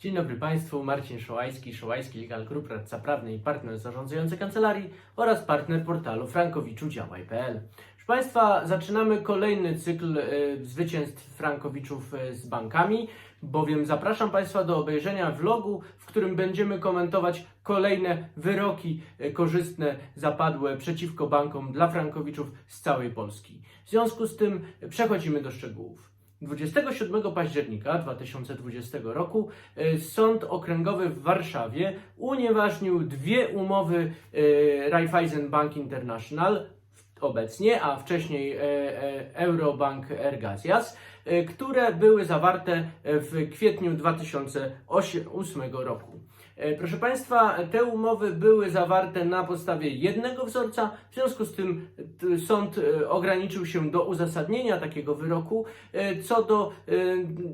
Dzień dobry Państwu, Marcin Szołajski, Szołajski Legal Group, radca prawny i partner zarządzający kancelarii oraz partner portalu frankowiczudziałaj.pl. Proszę Państwa, zaczynamy kolejny cykl e, zwycięstw frankowiczów e, z bankami, bowiem zapraszam Państwa do obejrzenia vlogu, w którym będziemy komentować kolejne wyroki e, korzystne zapadłe przeciwko bankom dla frankowiczów z całej Polski. W związku z tym przechodzimy do szczegółów. 27 października 2020 roku e, Sąd Okręgowy w Warszawie unieważnił dwie umowy e, Raiffeisen Bank International obecnie, a wcześniej e, e, Eurobank Ergasias, e, które były zawarte w kwietniu 2008 roku. Proszę Państwa, te umowy były zawarte na podstawie jednego wzorca, w związku z tym sąd ograniczył się do uzasadnienia takiego wyroku co do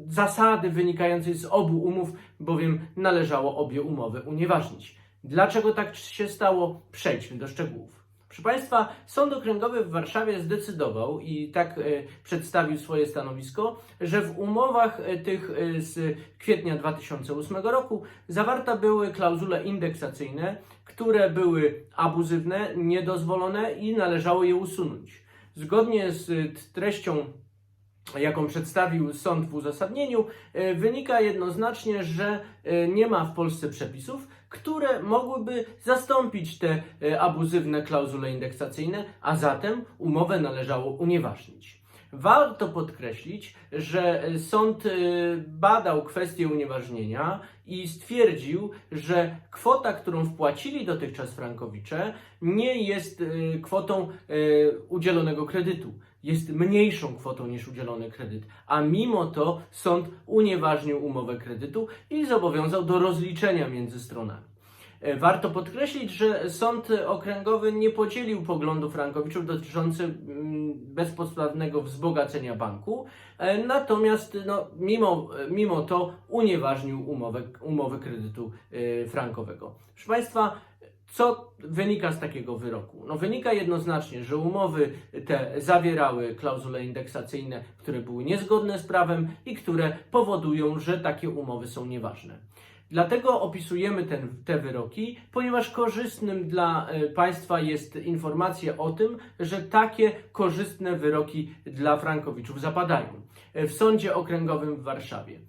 zasady wynikającej z obu umów, bowiem należało obie umowy unieważnić. Dlaczego tak się stało? Przejdźmy do szczegółów. Proszę Państwa, Sąd Okręgowy w Warszawie zdecydował i tak e, przedstawił swoje stanowisko, że w umowach e, tych e, z kwietnia 2008 roku zawarte były klauzule indeksacyjne, które były abuzywne, niedozwolone i należało je usunąć. Zgodnie z treścią jaką przedstawił sąd w uzasadnieniu, e, wynika jednoznacznie, że e, nie ma w Polsce przepisów, które mogłyby zastąpić te e, abuzywne klauzule indeksacyjne, a zatem umowę należało unieważnić. Warto podkreślić, że sąd e, badał kwestię unieważnienia i stwierdził, że kwota, którą wpłacili dotychczas frankowicze, nie jest e, kwotą e, udzielonego kredytu jest mniejszą kwotą niż udzielony kredyt, a mimo to sąd unieważnił umowę kredytu i zobowiązał do rozliczenia między stronami. E, Warto podkreślić, że sąd okręgowy nie podzielił poglądów frankowiczów dotyczących mm, bezpodstawnego wzbogacenia banku, e, natomiast no, mimo, mimo to unieważnił umowę, umowę kredytu e, frankowego. Proszę Państwa, co wynika z takiego wyroku? No wynika jednoznacznie, że umowy te zawierały klauzule indeksacyjne, które były niezgodne z prawem i które powodują, że takie umowy są nieważne. Dlatego opisujemy ten, te wyroki, ponieważ korzystnym dla e, państwa jest informacja o tym, że takie korzystne wyroki dla frankowiczów zapadają e, w Sądzie Okręgowym w Warszawie.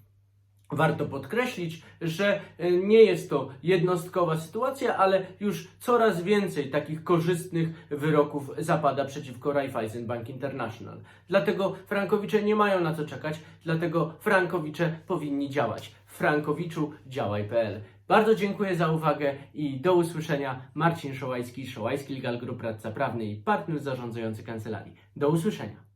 Warto podkreślić, że e, nie jest to jednostkowa sytuacja, ale już coraz więcej takich korzystnych wyroków zapada przeciwko Raiffeisen Bank International. Dlatego frankowicze nie mają na co czekać, dlatego frankowicze powinni działać. Frankowiczu działaj.pl. Bardzo dziękuję za uwagę i do usłyszenia. Marcin Szołajski, Szołajski Legal Group, radca prawny i partner zarządzający kancelarii. Do usłyszenia.